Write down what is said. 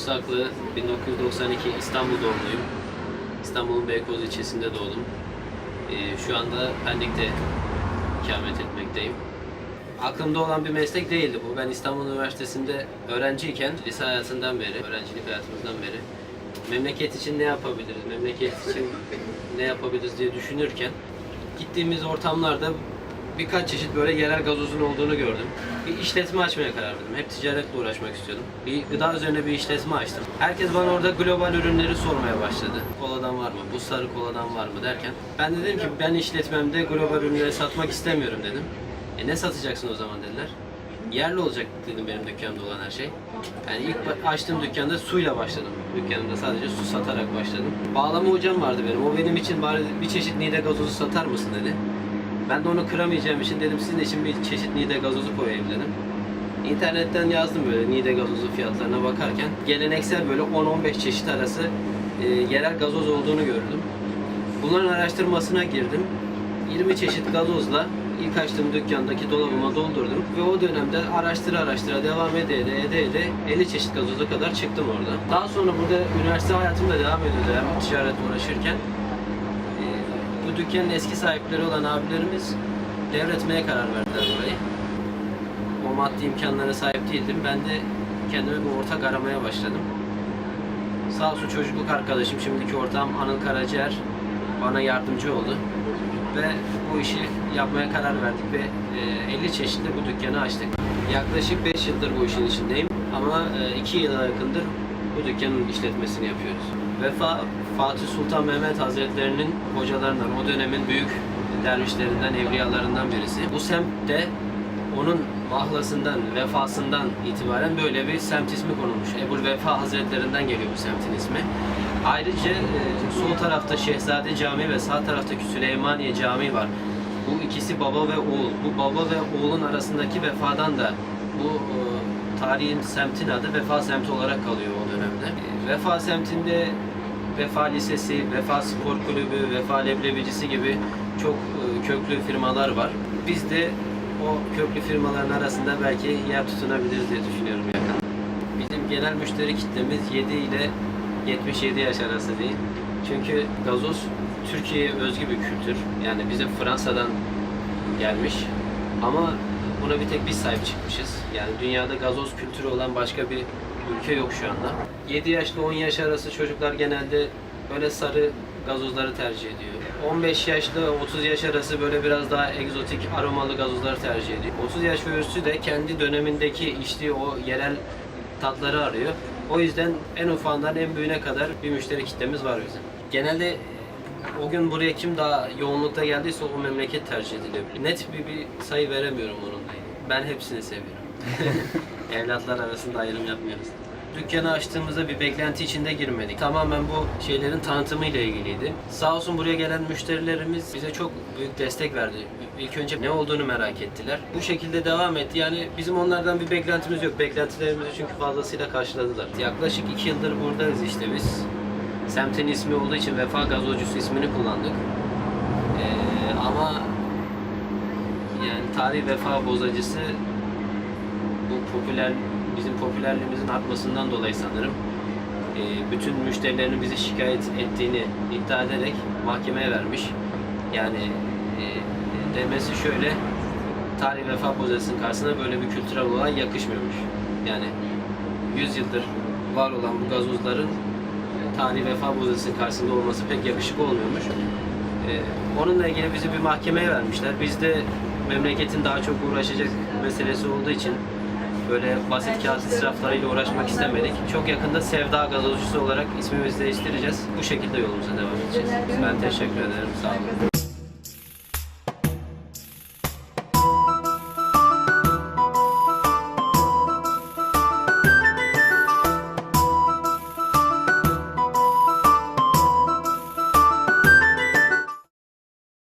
Ben Mahmut Saklı, 1992 İstanbul doğumluyum. İstanbul'un Beykoz ilçesinde doğdum. Ee, şu anda Pendik'te ikamet etmekteyim. Aklımda olan bir meslek değildi bu. Ben İstanbul Üniversitesi'nde öğrenciyken, lise hayatından beri, öğrencilik hayatımızdan beri memleket için ne yapabiliriz, memleket için ne yapabiliriz diye düşünürken gittiğimiz ortamlarda birkaç çeşit böyle yerel gazozun olduğunu gördüm. Bir işletme açmaya karar verdim. Hep ticaretle uğraşmak istiyordum. Bir gıda üzerine bir işletme açtım. Herkes bana orada global ürünleri sormaya başladı. Koladan var mı? Bu sarı koladan var mı derken. Ben de dedim ki ben işletmemde global ürünleri satmak istemiyorum dedim. E ne satacaksın o zaman dediler. Yerli olacak dedim benim dükkanda olan her şey. Yani ilk açtığım dükkanda suyla başladım. Dükkanımda sadece su satarak başladım. Bağlama hocam vardı benim. O benim için bari bir çeşit nide gazozu satar mısın dedi. Ben de onu kıramayacağım için dedim sizin için bir çeşit nide gazozu koyayım dedim. İnternetten yazdım böyle nide gazozu fiyatlarına bakarken geleneksel böyle 10-15 çeşit arası e, yerel gazoz olduğunu gördüm. Bunların araştırmasına girdim. 20 çeşit gazozla ilk açtığım dükkandaki dolabıma doldurdum ve o dönemde araştıra araştıra devam ede ede ede ede 50 çeşit gazoza kadar çıktım orada. Daha sonra burada üniversite hayatımda devam ediyordu hem ticaretle uğraşırken. E, bu dükkanın eski sahipleri olan abilerimiz devretmeye karar verdiler burayı. O maddi imkanlara sahip değildim. Ben de kendime bir ortak aramaya başladım. Sağ olsun çocukluk arkadaşım, şimdiki ortağım Anıl Karaciğer bana yardımcı oldu. Ve bu işi yapmaya karar verdik ve e, 50 çeşitli bu dükkanı açtık. Yaklaşık 5 yıldır bu işin içindeyim ama 2 yıla yakındır bu dükkanın işletmesini yapıyoruz. Vefa Fatih Sultan Mehmet Hazretlerinin hocalarından, o dönemin büyük dervişlerinden, evliyalarından birisi. Bu semtte onun mahlasından, vefasından itibaren böyle bir semt ismi konulmuş. Ebul Vefa Hazretlerinden geliyor bu semtin ismi. Ayrıca e, sol tarafta Şehzade Camii ve sağ taraftaki Süleymaniye Camii var. Bu ikisi baba ve oğul. Bu baba ve oğulun arasındaki vefadan da bu e, tarihin semtin adı Vefa semti olarak kalıyor o dönemde. E, Vefa semtinde Vefa Lisesi, Vefa Spor Kulübü, Vefa Leblebicisi gibi çok e, köklü firmalar var. Biz de o köklü firmaların arasında belki yer tutunabiliriz diye düşünüyorum yakın. Bizim genel müşteri kitlemiz 7 ile 77 yaş arası değil. Çünkü gazoz Türkiye'ye özgü bir kültür. Yani bize Fransa'dan gelmiş. Ama buna bir tek biz sahip çıkmışız. Yani dünyada gazoz kültürü olan başka bir ülke yok şu anda. 7 yaşla 10 yaş arası çocuklar genelde böyle sarı gazozları tercih ediyor. 15 yaşla 30 yaş arası böyle biraz daha egzotik aromalı gazozları tercih ediyor. 30 yaş ve üstü de kendi dönemindeki içtiği o yerel tatları arıyor. O yüzden en ufağından en büyüğüne kadar bir müşteri kitlemiz var bizim. Genelde o gün buraya kim daha yoğunlukta geldiyse o memleket tercih edilebilir. Net bir, bir sayı veremiyorum ilgili. Ben hepsini seviyorum. Evlatlar arasında ayrım yapmıyoruz. Dükkanı açtığımızda bir beklenti içinde girmedik. Tamamen bu şeylerin tanıtımı ile ilgiliydi. Sağ olsun buraya gelen müşterilerimiz bize çok büyük destek verdi. İlk önce ne olduğunu merak ettiler. Bu şekilde devam etti. Yani bizim onlardan bir beklentimiz yok. Beklentilerimizi çünkü fazlasıyla karşıladılar. Yaklaşık iki yıldır buradayız işte biz. Semtin ismi olduğu için Vefa Gazozcusu ismini kullandık. Ee, ama yani tarih vefa bozacısı bu popüler bizim popülerliğimizin artmasından dolayı sanırım e, bütün müşterilerinin bizi şikayet ettiğini iddia ederek mahkemeye vermiş. Yani e, demesi şöyle tarih vefa bozacısının karşısına böyle bir kültürel olay yakışmıyormuş. Yani 100 yıldır var olan bu gazozların e, tarih vefa bozacısının karşısında olması pek yakışık olmuyormuş. E, onunla ilgili bizi bir mahkemeye vermişler. Biz de memleketin daha çok uğraşacak meselesi olduğu için böyle basit kağıt israflarıyla uğraşmak istemedik. Çok yakında Sevda Gazozcusu olarak ismimizi değiştireceğiz. Bu şekilde yolumuza devam edeceğiz. Ben teşekkür ederim. Sağ olun.